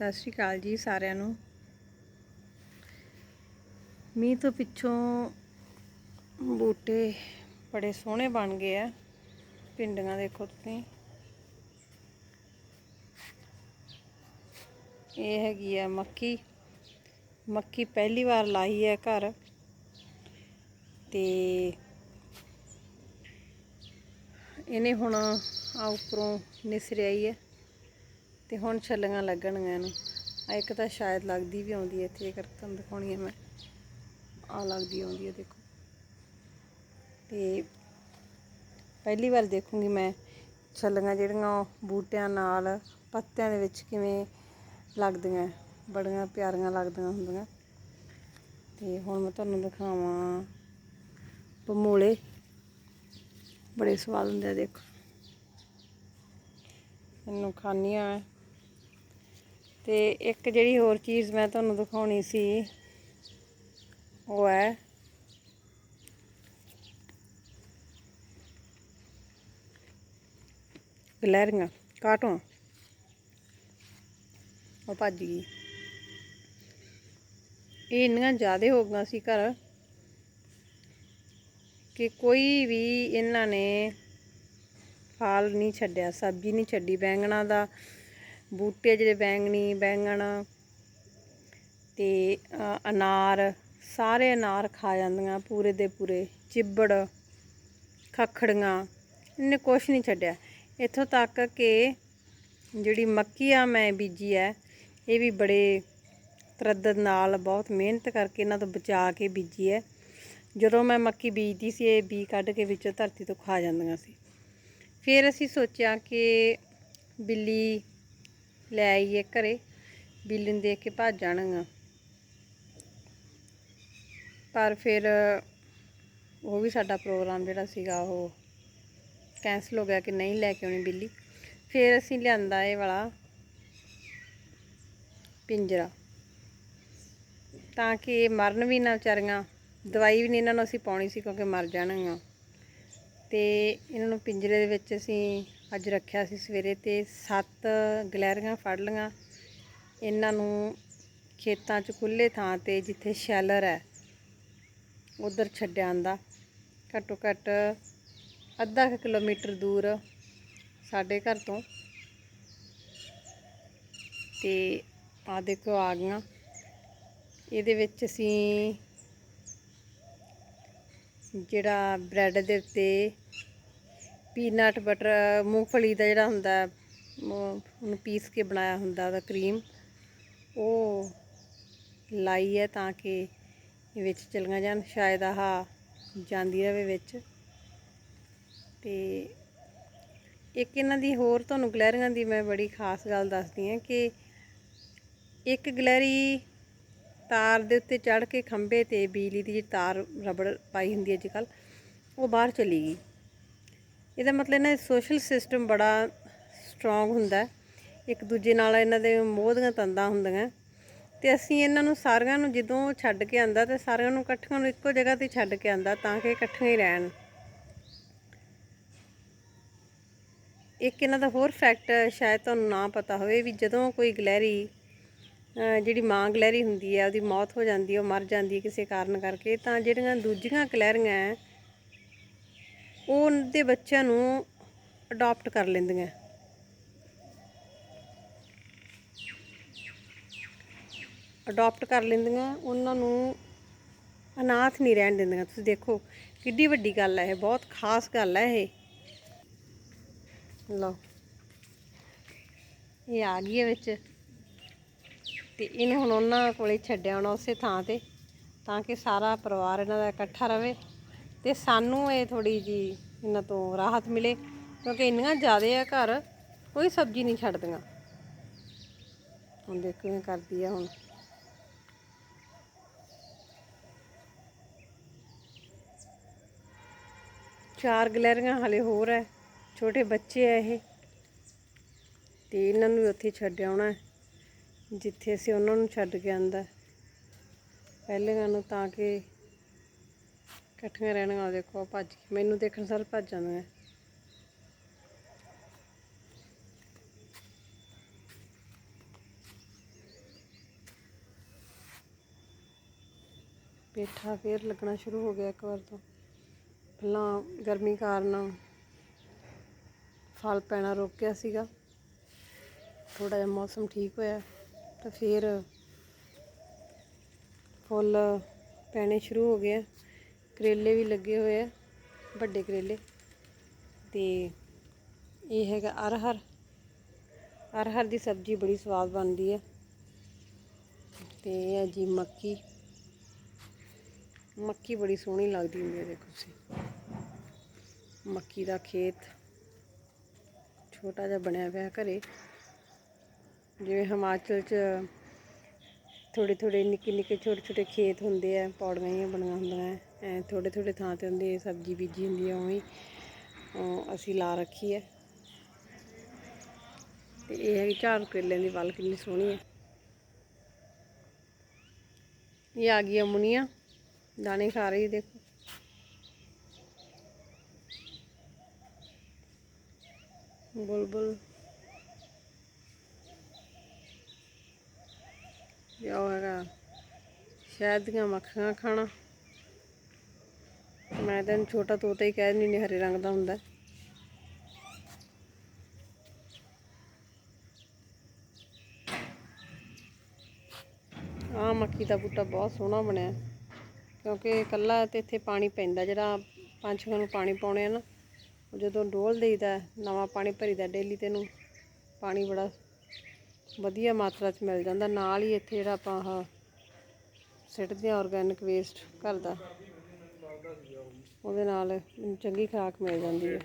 ਸਤਿ ਸ਼੍ਰੀ ਅਕਾਲ ਜੀ ਸਾਰਿਆਂ ਨੂੰ। ਮੀਂਹ ਤੋਂ ਪਿੱਛੋਂ ਬੂਟੇ ਬੜੇ ਸੋਹਣੇ ਬਣ ਗਏ ਆ। ਪਿੰਡੀਆਂ ਦੇਖੋ ਤੁਸੀਂ। ਇਹ ਹੈਗੀ ਆ ਮੱਕੀ। ਮੱਕੀ ਪਹਿਲੀ ਵਾਰ ਲਾਈ ਹੈ ਘਰ। ਤੇ ਇਹਨੇ ਹੁਣ ਆ ਉੱਪਰੋਂ ਨਿਸਰਿਆਈ ਹੈ। ਤੇ ਹੁਣ ਛੱਲੀਆਂ ਲੱਗਣਗੀਆਂ ਇਹਨੂੰ। ਆ ਇੱਕ ਤਾਂ ਸ਼ਾਇਦ ਲੱਗਦੀ ਵੀ ਆਉਂਦੀ ਹੈ ਇੱਥੇ, ਇਹ ਕਰਕੇ ਤੁਹਾਨੂੰ ਦਿਖਾਉਣੀ ਹੈ ਮੈਂ। ਆ ਲੱਗਦੀ ਆਉਂਦੀ ਹੈ, ਦੇਖੋ। ਤੇ ਪਹਿਲੀ ਵਾਰ ਦੇਖੂੰਗੀ ਮੈਂ ਛੱਲੀਆਂ ਜਿਹੜੀਆਂ ਉਹ ਬੂਟਿਆਂ ਨਾਲ, ਪੱਤਿਆਂ ਦੇ ਵਿੱਚ ਕਿਵੇਂ ਲੱਗਦੀਆਂ, ਬੜੀਆਂ ਪਿਆਰੀਆਂ ਲੱਗਦੀਆਂ ਹੁੰਦੀਆਂ। ਤੇ ਹੁਣ ਮੈਂ ਤੁਹਾਨੂੰ ਦਿਖਾਵਾਂ ਪਮੋਲੇ। ਬੜੇ ਸਵਾਦ ਹੁੰਦੇ ਆ, ਦੇਖੋ। ਇਹਨੂੰ ਖਾਂਦੀ ਆ ਤੇ ਇੱਕ ਜਿਹੜੀ ਹੋਰ ਚੀਜ਼ ਮੈਂ ਤੁਹਾਨੂੰ ਦਿਖਾਉਣੀ ਸੀ, ਉਹ ਹੈ। ਗਲੈਰੀਆਂ, ਕਾਟੋਂ। ਉਹ ਭੱਜ ਗਈ। ਇਹ ਇੰਨੀਆਂ ਜ਼ਿਆਦਾ ਹੋ ਗਈਆਂ ਸੀ ਘਰ ਕਿ ਕੋਈ ਵੀ ਇਹਨਾਂ ਨੇ ਫਲ ਨਹੀਂ ਛੱਡਿਆ, ਸਬਜ਼ੀ ਨਹੀਂ ਛੱਡੀ, ਬੈਂਗਣਾ ਦਾ ਬੂਟੇ ਜਿਹੜੇ ਬੈਂਗਣੀ, ਬੈਂਗਣ ਤੇ ਅਨਾਰ, ਸਾਰੇ ਅਨਾਰ ਖਾ ਜਾਂਦੀਆਂ ਪੂਰੇ ਦੇ ਪੂਰੇ। ਚਿੱਬੜ, ਖਖੜੀਆਂ, ਇਹਨੇ ਕੁਛ ਨਹੀਂ ਛੱਡਿਆ। ਇੱਥੋਂ ਤੱਕ ਕਿ ਜਿਹੜੀ ਮੱਕੀ ਆ ਮੈਂ ਬੀਜੀ ਹੈ ਇਹ ਵੀ ਬੜੇ ਤਰੱਦਦ ਨਾਲ ਬਹੁਤ ਮਿਹਨਤ ਕਰਕੇ ਇਹਨਾਂ ਤੋਂ ਬਚਾ ਕੇ ਬੀਜੀ ਹੈ ਜਦੋਂ ਮੈਂ ਮੱਕੀ ਬੀਜਦੀ ਸੀ, ਇਹ ਬੀ ਕੱਢ ਕੇ ਵਿੱਚੋਂ ਧਰਤੀ ਤੋਂ ਖਾ ਜਾਂਦੀਆਂ ਸੀ। ਫਿਰ ਅਸੀਂ ਸੋਚਿਆ ਕਿ ਬਿੱਲੀ ਲੈ ਆਈਏ ਘਰੇ ਬਿੱਲੀ ਨੂੰ ਦੇਖ ਕੇ ਭੱਜ ਜਾਣਗੀਆਂ। ਪਰ ਫਿਰ ਉਹ ਵੀ ਸਾਡਾ ਪ੍ਰੋਗਰਾਮ ਜਿਹੜਾ ਸੀਗਾ ਉਹ ਕੈਂਸਲ ਹੋ ਗਿਆ ਕਿ ਨਹੀਂ ਲੈ ਕੇ ਆਉਣੀ ਬਿੱਲੀ। ਫਿਰ ਅਸੀਂ ਲਿਆਂਦਾ ਇਹ ਵਾਲਾ ਪਿੰਜਰਾ। ਤਾਂ ਕਿ ਇਹ ਮਰਨ ਵੀ ਨਾ ਵਿਚਾਰੀਆਂ, ਦਵਾਈ ਵੀ ਨਹੀਂ ਇਹਨਾਂ ਨੂੰ ਅਸੀਂ ਪਾਉਣੀ ਸੀ ਕਿਉਂਕਿ ਮਰ ਜਾਣਗੀਆਂ। ਤੇ ਇਹਨਾਂ ਨੂੰ ਪਿੰਜਰੇ ਦੇ ਵਿੱਚ ਅਸੀਂ ਅੱਜ ਰੱਖਿਆ ਸੀ ਸਵੇਰੇ ਤੇ ਸੱਤ ਗਲੈਰੀਆਂ ਫੜ ਲਈਆਂ। ਇਹਨਾਂ ਨੂੰ ਖੇਤਾਂ 'ਚ ਖੁੱਲੇ ਥਾਂ ਤੇ ਜਿੱਥੇ ਸ਼ੈਲਰ ਹੈ, ਉਧਰ ਛੱਡਿਆ ਆਂਦਾ। ਘੱਟੋ ਘੱਟ ਅੱਧਾ ਕੁ ਕਿਲੋਮੀਟਰ ਦੂਰ ਸਾਡੇ ਘਰ ਤੋਂ। ਤੇ ਆ ਦੇਖੋ ਆ ਗਈਆਂ। ਇਹਦੇ ਵਿੱਚ ਅਸੀਂ ਜਿਹੜਾ ਬ੍ਰੈਡ ਦੇ ਉੱਤੇ ਪੀਨਟ ਬਟਰ, ਮੂੰਗਫਲੀ ਦਾ ਜਿਹੜਾ ਹੁੰਦਾ ਉਹਨੂੰ ਪੀਸ ਕੇ ਬਣਾਇਆ ਹੁੰਦਾ ਉਹਦਾ ਕਰੀਮ। ਉਹ ਲਾਈ ਹੈ ਤਾਂ ਕਿ ਵਿੱਚ ਚਲੀਆਂ ਜਾਣ, ਸ਼ਾਇਦ ਆਹ ਜਾਂਦੀ ਰਹੇ ਵਿੱਚ। ਤੇ ਇੱਕ ਇਹਨਾਂ ਦੀ ਹੋਰ ਤੁਹਾਨੂੰ ਗਲੈਰੀਆਂ ਦੀ ਮੈਂ ਬੜੀ ਖਾਸ ਗੱਲ ਦੱਸਦੀ ਹਾਂ ਕਿ ਇੱਕ ਗਲੈਰੀ ਤਾਰ ਦੇ ਉੱਤੇ ਚੜ ਕੇ ਖੰਭੇ ਤੇ ਬਿਜਲੀ ਦੀ ਜਿਹੜੀ ਤਾਰ ਰਬੜ ਪਾਈ ਹੁੰਦੀ ਹੈ ਅੱਜ ਕੱਲ ਉਹ ਬਾਹਰ ਚਲੀ ਗਈ। ਇਹਦਾ ਮਤਲਬ ਇਹਨਾਂ ਸੋਸ਼ਲ ਸਿਸਟਮ ਬੜਾ ਸਟਰੋਂਗ ਹੁੰਦਾ ਇੱਕ ਦੂਜੇ ਨਾਲ ਇਹਨਾਂ ਦੇ ਮੋਹ ਦੀਆਂ ਤੰਦਾਂ ਹੁੰਦੀਆਂ ਤੇ ਅਸੀਂ ਇਹਨਾਂ ਨੂੰ ਸਾਰਿਆਂ ਨੂੰ ਜਦੋਂ ਛੱਡ ਕੇ ਆਂਦਾ ਤੇ ਸਾਰਿਆਂ ਨੂੰ ਇਕੱਠਿਆਂ ਨੂੰ ਇੱਕੋ ਜਗ੍ਹਾ ਤੇ ਛੱਡ ਕੇ ਆਂਦਾ ਤਾਂ ਕਿ ਇਕੱਠੇ ਹੀ ਰਹਿਣ। ਇੱਕ ਇਹਨਾਂ ਦਾ ਹੋਰ ਫੈਕਟ ਸ਼ਾਇਦ ਤੁਹਾਨੂੰ ਨਾ ਪਤਾ ਹੋਵੇ ਵੀ ਜਦੋਂ ਕੋਈ ਗਲੈਰੀ ਜਿਹੜੀ ਮਾਂ ਗਲੈਰੀ ਹੁੰਦੀ ਹੈ, ਉਹਦੀ ਮੌਤ ਹੋ ਜਾਂਦੀ ਹੈ, ਉਹ ਮਰ ਜਾਂਦੀ ਹੈ ਕਿਸੇ ਕਾਰਨ ਕਰਕੇ, ਤਾਂ ਜਿਹੜੀਆਂ ਦੂਜੀਆਂ ਗਲੈਰੀਆਂ ਹੈ ਉਹ ਉਹਦੇ ਬੱਚਿਆਂ ਨੂੰ ਅਡਾਪਟ ਕਰ ਲੈਂਦੀਆਂ। ਅਡਾਪਟ ਕਰ ਲੈਂਦੀਆਂ, ਉਹਨਾਂ ਨੂੰ ਅਨਾਥ ਨਹੀਂ ਰਹਿਣ ਦਿੰਦੀਆਂ। ਤੁਸੀਂ ਦੇਖੋ, ਕਿੱਡੀ ਵੱਡੀ ਗੱਲ ਹੈ ਇਹ, ਬਹੁਤ ਖਾਸ ਗੱਲ ਹੈ ਇਹ। ਲਓ, ਇਹ ਆ ਗਈ ਹੈ ਵਿੱਚ। ਤੇ ਇਹਨੇ ਹੁਣ ਉਹਨਾਂ ਕੋਲੇ ਛੱਡਿਆ ਹੋਣਾ ਉਸੇ ਥਾਂ ਤੇ, ਤਾਂ ਕਿ ਸਾਰਾ ਪਰਿਵਾਰ ਇਹਨਾਂ ਦਾ ਇਕੱਠਾ ਰਵੇ। ਤੇ ਸਾਨੂੰ ਇਹ ਥੋੜੀ ਜੀ ਇਹਨਾਂ ਤੋਂ ਰਾਹਤ ਮਿਲੇ, ਕਿਉਂਕਿ ਇੰਨੀਆਂ ਜ਼ਿਆਦੇ ਆ ਘਰ, ਕੋਈ ਸਬਜ਼ੀ ਨਹੀਂ ਛੱਡਦੀਆਂ। ਹੁਣ ਦੇਖੋ ਇਹ ਕਰਦੀ ਆ ਹੁਣ। ਚਾਰ ਗਲੈਰੀਆਂ ਹਲੇ ਹੋਰ ਹੈ ਛੋਟੇ ਬੱਚੇ ਆ ਇਹ। ਤੇ ਇਹਨਾਂ ਨੂੰ ਉੱਥੇ ਛੱਡ ਆਉਣਾ ਜਿੱਥੇ ਅਸੀਂ ਉਹਨਾਂ ਨੂੰ ਛੱਡ ਕੇ ਆਂਦਾ। ਪਹਿਲੇ ਨੂੰ ਤਾਂ ਕਿ ਇਕੱਠੀਆਂ ਰਹਿਣੀਆਂ ਦੇਖੋ ਭੱਜ ਮੈਨੂੰ ਦੇਖਣ ਸਾਰ ਭੱਜ ਜਾਂਦੀਆਂ। ਪੇਠਾ ਫੇਰ ਲੱਗਣਾ ਸ਼ੁਰੂ ਹੋ ਗਿਆ ਇੱਕ ਵਾਰ ਤੋਂ। ਪਹਿਲਾਂ ਗਰਮੀ ਕਾਰਨ ਫਲ ਪੈਣਾ ਰੁਕ ਗਿਆ ਸੀਗਾ। ਥੋੜਾ ਜਿਹਾ ਮੌਸਮ ਠੀਕ ਹੋਇਆ, ਤਾਂ ਫੇਰ ਫੁੱਲ ਪੈਣੇ ਸ਼ੁਰੂ ਹੋ ਗਏ ਕਰੇਲੇ ਵੀ ਲੱਗੇ ਹੋਏ ਆ, ਵੱਡੇ ਕਰੇਲੇ। ਤੇ ਇਹ ਹੈਗਾ ਅਰਹਰ। ਅਰਹਰ ਦੀ ਸਬਜ਼ੀ ਬੜੀ ਸਵਾਦ ਬਣਦੀ ਹੈ ਤੇ ਇਹ ਹੈ ਜੀ ਮੱਕੀ। ਮੱਕੀ ਬੜੀ ਸੋਹਣੀ ਲੱਗਦੀ ਹੁੰਦੀ ਹੈ ਦੇਖੋ ਤੁਸੀਂ। ਮੱਕੀ ਦਾ ਖੇਤ ਛੋਟਾ ਜਿਹਾ ਬਣਿਆ ਹੋਇਆ ਘਰੇ। ਜਿਵੇਂ ਹਿਮਾਚਲ 'ਚ ਥੋੜੇ ਥੋੜੇ ਨਿੱਕੇ ਨਿੱਕੇ ਛੋਟੇ ਛੋਟੇ ਖੇਤ ਹੁੰਦੇ ਆ, ਪੌੜੀਆਂ ਜਿਹੀਆਂ ਬਣੀਆਂ ਹੁੰਦੀਆਂ ਐ ਥੋੜੇ ਥੋੜੇ ਥਾਂ ਤੇ ਹੁੰਦੇ ਸਬਜ਼ੀ ਬੀਜੀ ਹੁੰਦੀ ਆ ਉਵੇਂ ਹੀ, ਅਸੀਂ ਲਾ ਰੱਖੀ ਹੈ। ਤੇ ਇਹ ਹੈ ਕਿ ਝਾੜ ਕਰੇਲਿਆਂ ਦੀ ਵੱਲ ਕਿੰਨੀ ਸੋਹਣੀ ਹੈ। ਇਹ ਆ ਗਈ ਅਮੁਨੀਆ ਦਾਣੇ ਖਾ ਰਹੀ ਦੇਖੋ। ਬੁਲਬੁਲ। ਇਹ ਹੈਗਾ ਸ਼ਹਿਦ ਦੀਆਂ ਮੱਖੀਆਂ ਖਾਣਾ। ਮੈਂ ਤਾਂ ਛੋਟਾ ਤੋਤਾ ਹੀ ਕਹਿ ਦਿੰਦੀ ਹਰੇ ਰੰਗ ਦਾ ਹੁੰਦਾ। ਆ ਮੱਕੀ ਦਾ ਬੂਟਾ ਬਹੁਤ ਸੋਹਣਾ ਬਣਿਆ। ਕਿਉਂਕਿ ਇਕੱਲਾ ਤੇ ਇੱਥੇ ਪਾਣੀ ਪੈਂਦਾ, ਜਿਹੜਾ ਪੰਛੀਆਂ ਨੂੰ ਪਾਣੀ ਪਾਉਣੇ ਆ ਨਾ, ਉਹ ਜਦੋਂ ਡੋਲ ਦੇਈਦਾ, ਨਵਾਂ ਪਾਣੀ ਭਰੀਦਾ ਡੇਲੀ ਤੈਨੂੰ ਪਾਣੀ ਬੜਾ ਵਧੀਆ ਮਾਤਰਾ 'ਚ ਮਿਲ ਜਾਂਦਾ। ਨਾਲ ਹੀ ਇੱਥੇ ਜਿਹੜਾ ਆਪਾਂ ਆਹ ਸਿੱਟਦੇ ਆ ਆਰਗੈਨਿਕ ਵੇਸਟ ਘਰ ਦਾ। ਉਹਦੇ ਨਾਲ ਚੰਗੀ ਖੁਰਾਕ ਮਿਲ ਜਾਂਦੀ ਹੈ।